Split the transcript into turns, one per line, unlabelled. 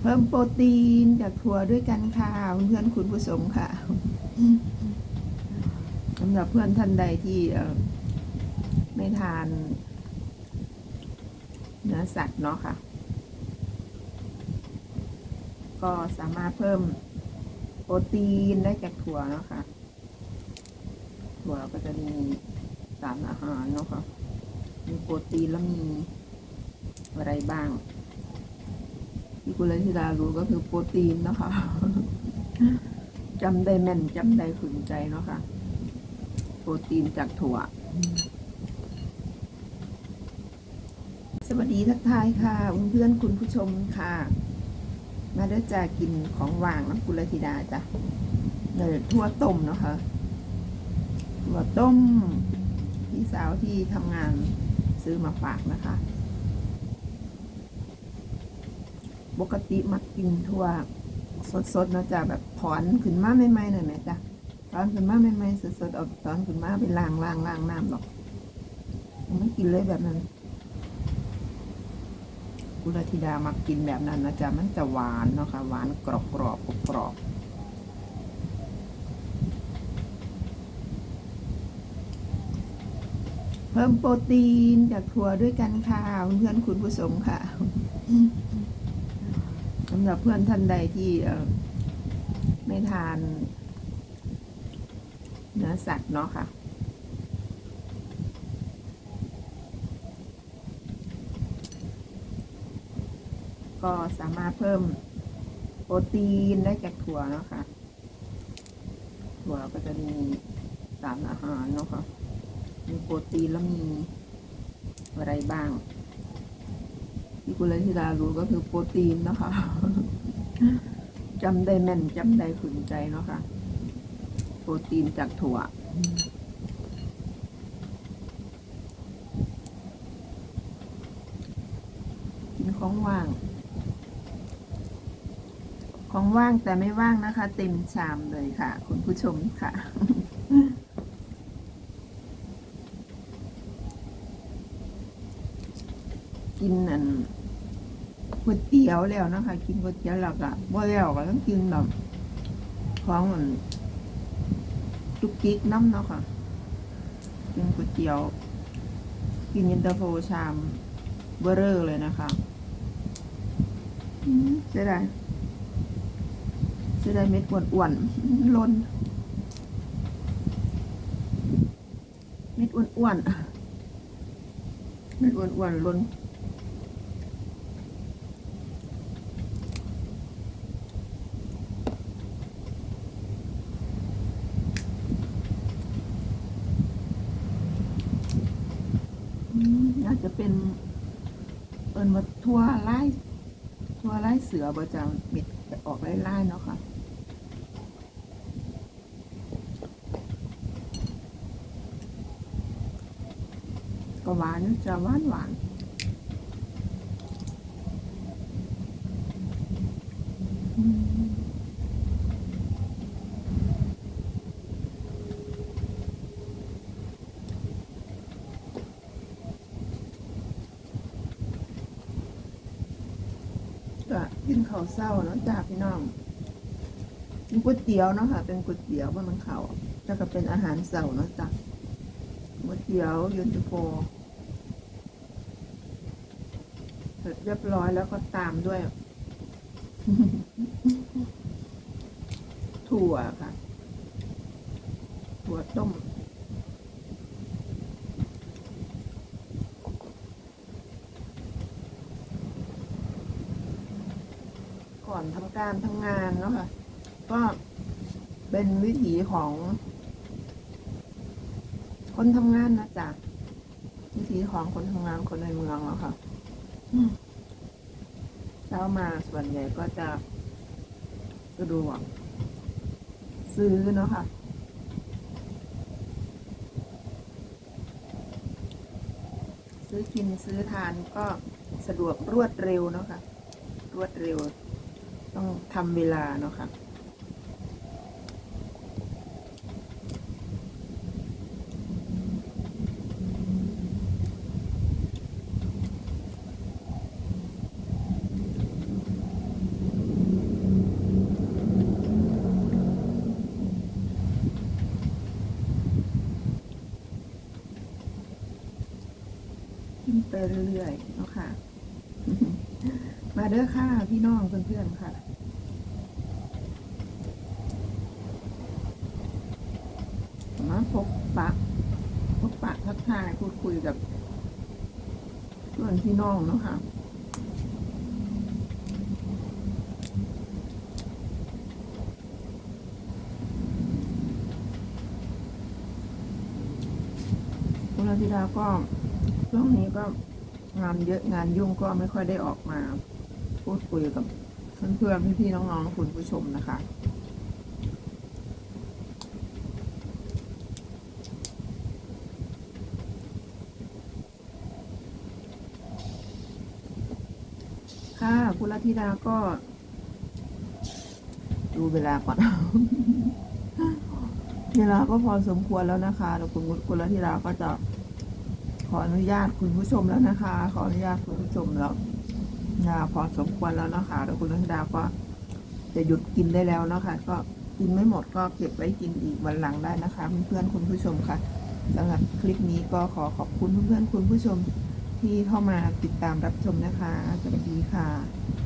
เพิ่มโปรตีนจากถั่วด้วยกันค่ะเพื่อนคุณผู้ชมค่ะสำหรับเพื่อนท่านใดที่ไม่ทานเนื้อสัตว์เนาะค่ะ ก็สามารถเพิ่มโปรตีนได้จากถั่วเนาะค่ะถั่วก็จะมีสารอาหารเนาะค่ะมีโปรตีนแล้วมีอะไรบ้าง ที่คุณเลธิดารู้ก็คือโปรตีนนะคะจำได้แม่นจำได้ขุนใจเนาะค่ะ โปรตีนจากถั่ว สวัสดีทักทายค่ะเพื่อนคุณผู้ชมค่ะ มาเด้อจะกินของหว่างนะคุณเลธิดาจ้ะเนยทั่วต้มเนาะค่ะถั่วต้มพี่สาวที่ทำงานซื้อมาฝากนะคะ ปกติมักกินทั่วสดๆเนาะจ้ะแบบถอนขึ้นมาใหม่ๆหน่อยไหมจ้ะถอนขึ้นมาใหม่ๆสดๆเอาถอนขึ้นมาเป็นล้างล้างล้างน้ำหรอกยังไม่กินเลยแบบนั้นกุลธิดามักกินแบบนั้นนะจ๊ะมันจะหวานเนาะค่ะหวานกรอบกรอบๆกรอบๆเพิ่มโปรตีนจากถั่วด้วยกันค่ะเพื่อนคุณผู้ชมค่ะำหรับเพื่อนท่านใดที่เอไม่ทานเนื้อสัตว์เนาะค่ะ ก็สามารถเพิ่มโปรตีนได้จากถั่วเนาะค่ะ ถั่วก็จะมีสารอาหารเนาะค่ะ มีโปรตีนแล้วมีอะไรบ้าง ที่คุณเลธิดารู้ก็คือโปรตีนนะคะจำได้แม่นจำได้ขุนใจเนาะค่ะ โปรตีนจากถั่ว กินของว่าง ของว่างแต่ไม่ว่างนะคะ เต็มชามเลยค่ะ คุณผู้ชมค่ะ กินอันก๋วยเตี๋ยวแล้วนะคะกินก๋วยเตี๋ยวแล้วก็บ่แล้วก็ต้องกินแบบของอันจุกจิกน้ำเนาะค่ะกินก๋วยเตี๋ยว กินย็นตาโฟชามเบอร์เรอร์เลยนะคะอืมเสียดายเสียดายเม็ดอ้วนๆล้นเม็ดอ้วนๆเม็ดอ้วนๆล้น จะเป็น เอินว่าทัวไล่ทัวไล่เสือบ่จะเม็ดจะออกไล่ไล่เนาะค่ะก็หวานจะหวานหวาน ก็กินข้าวเศร้าเนาะจ้าพี่น้องกินก๋วยเตี๋ยวเนาะค่ะ เป็นก๋วยเตี๋ยวว่ามันเขาแล้วก็เป็นอาหารเสาร์เนาะจ้ะก๋วยเตี๋ยวย็นตาโฟเสร็จเรียบร้อยแล้วก็ตามด้วย ถั่วค่ะ ถั่วต้ม ก่ อนทำการทำงานเนาะค่ะ ก็เป็นวิถีของ คนทำงานนะจ๊ะวิถีของคนทำงานคนในเมืองแล้วค่ะเช้ามาส่วนใหญ่ก็จะสะดวกซื้อเนาะค่ะซื้อกินซื้อทานก็สะดวกรวดเร็วเนาะค่ะ รวดเร็ว ต้องทำเวลาเนาะคะ่ะไปเรื่อยๆเนาะค่ะ มาเด้อค่ะ พี่น้องเพื่อนๆค่ะมาพบปะพบปะทักทายพูดคุยกับเพื่อนพี่น้องเนาะค่ะคุณอาทิดาก็ช่วงนี้ก็งานเยอะงานยุ่งก็ไม่ค่อยได้ออกมา คุยกับเพื่อนๆพี่ๆน้องๆคุณผู้ชมนะคะค่ะคุณลัทธิดาก็ ดูเวลาก่อน เวลาก็พอสมควรแล้วนะคะแล้วคุณคุณลัทธิดาก็จะขออนุญาตคุณผู้ชมแล้วนะคะ ขออนุญาตคุณผู้ชมแล้ว นะพอสมควรแล้วนะคะแล้วคุณนักดาก็จะหยุดกินได้แล้วเนาะคะก็กินไม่หมดก็เก็บไว้กินอีกวันหลังได้นะคะ เพื่อนๆคุณผู้ชมค่ะสำหรับคลิปนี้ก็ขอขอบคุณเพื่อนๆคุณผู้ชมที่เข้ามาติดตามรับชมนะคะสวัสดีค่ะ